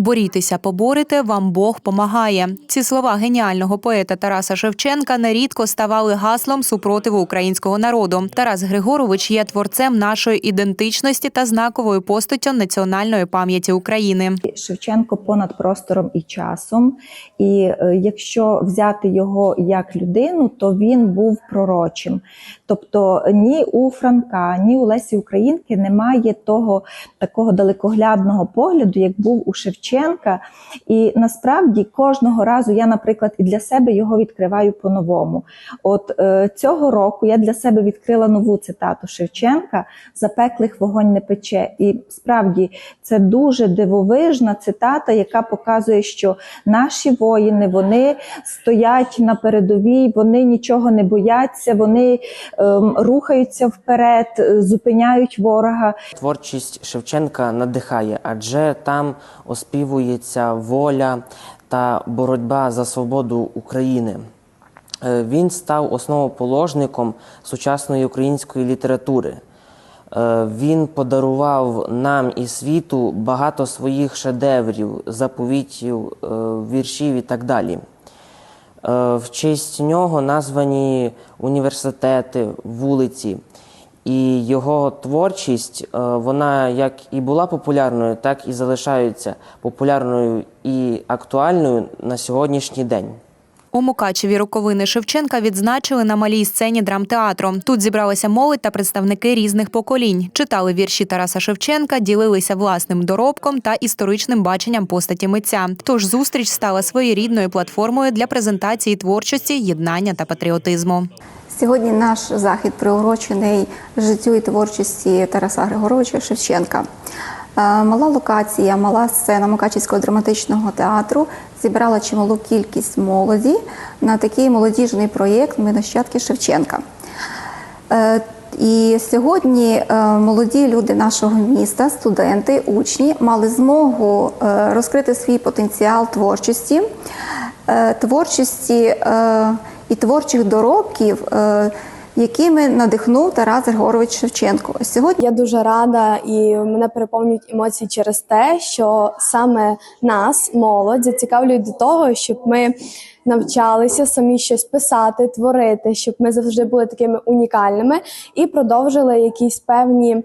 Борітеся, поборете, вам Бог помагає. Ці слова геніального поета Тараса Шевченка нерідко ставали гаслом супротиву українського народу. Тарас Григорович є творцем нашої ідентичності та знаковою постаттю національної пам'яті України. Шевченко понад простором і часом. І е, якщо взяти його як людину, то він був пророчим. Тобто ні у Франка, ні у Лесі Українки немає того такого далекоглядного погляду, як був у Шевченка. І насправді кожного разу я, наприклад, і для себе його відкриваю по-новому. От е, цього року я для себе відкрила нову цитату Шевченка Запеклих вогонь не пече. І справді це дуже дивовижна цитата, яка показує, що наші воїни вони стоять на передовій, вони нічого не бояться, вони ем, рухаються вперед, е, зупиняють ворога. Творчість Шевченка надихає, адже там оспівується воля та боротьба за свободу України. Е, Він став основоположником сучасної української літератури. Е, Він подарував нам і світу багато своїх шедеврів, заповітів, е, віршів і так далі. В честь нього названі університети, вулиці. І його творчість, е, вона як і була популярною, так і залишається популярною і актуальною на сьогоднішній день. У Мукачеві роковини Шевченка відзначили на малій сцені драмтеатру. Тут зібралися молодь та представники різних поколінь. Читали вірші Тараса Шевченка, ділилися власним доробком та історичним баченням постаті митця. Тож зустріч стала своєрідною платформою для презентації творчості, єднання та патріотизму. Сьогодні наш захід приурочений життю і творчості Тараса Григоровича Шевченка. Е, Мала локація, мала сцена Мукачівського драматичного театру зібрала чималу кількість молоді на такий молодіжний проєкт Ми нащадки Шевченка. Е, І сьогодні е, молоді люди нашого міста, студенти, учні, мали змогу розкрити свій потенціал творчості, творчості і творчих доробків, е, якими надихнув Тарас Григорович Шевченко. Сьогодні Я дуже рада і мене переповнюють емоції через те, що саме нас, молодь, зацікавлюють до того, щоб ми навчалися самі щось писати, творити, щоб ми завжди були такими унікальними і продовжили якісь певні е,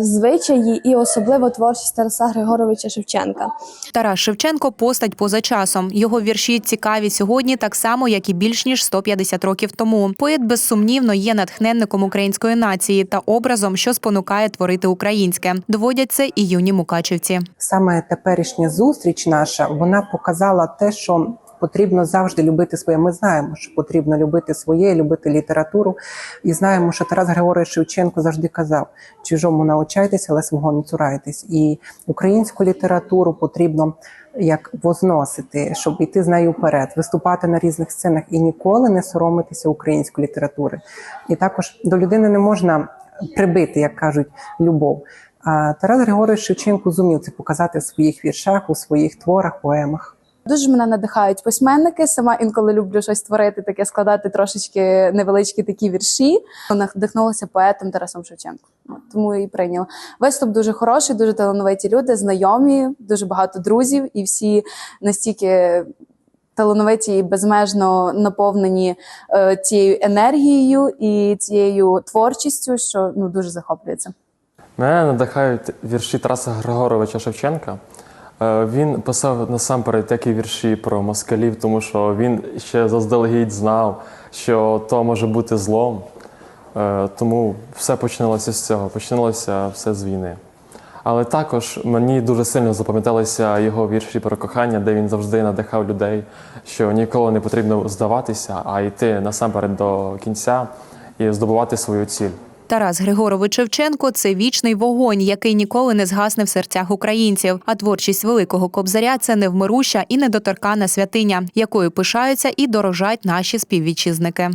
звичаї і особливо творчість Тараса Григоровича Шевченка. Тарас Шевченко постать поза часом. Його вірші цікаві сьогодні, так само як і більш ніж 150 років тому. Поет безсумнівно є натхненником української нації та образом, що спонукає творити українське. Доводять це і юні мукачівці. саме теперішня зустріч наша вона показала те, що потрібно завжди любити своє. Ми знаємо, що потрібно любити своє, любити літературу. І знаємо, що Тарас Григорович Шевченко завжди казав: чужому навчайтеся, але свого не цурайтесь. І українську літературу потрібно як возносити, щоб йти з нею вперед, виступати на різних сценах і ніколи не соромитися української літератури. І також до людини не можна прибити, як кажуть, любов. А Тарас Григорович Шевченко зумів це показати в своїх віршах, у своїх творах, поемах. Дуже мене надихають письменники. Сама інколи люблю щось творити, таке складати трошечки невеличкі такі вірші. Надихнулася поетом Тарасом Шевченком. Тому і прийняла. Виступ дуже хороший, дуже талановиті люди, знайомі, дуже багато друзів, і всі настільки. Талановиті і безмежно наповнені е, цією енергією і цією творчістю, що ну дуже захоплюється. Мене надихають вірші Тараса Григоровича Шевченка. Е, Він писав насамперед такі вірші про москалів, тому що він ще заздалегідь знав, що то може бути злом. Е, Тому все починалося з цього, починалося все з війни. Але також мені дуже сильно запам'яталися його вірші про кохання, де він завжди надихав людей, що ніколи не потрібно здаватися, а йти насамперед до кінця і здобувати свою ціль. Тарас Григорович Шевченко це вічний вогонь, який ніколи не згасне в серцях українців. А творчість великого кобзаря це невмируща і недоторкана святиня, якою пишаються і дорожать наші співвітчизники.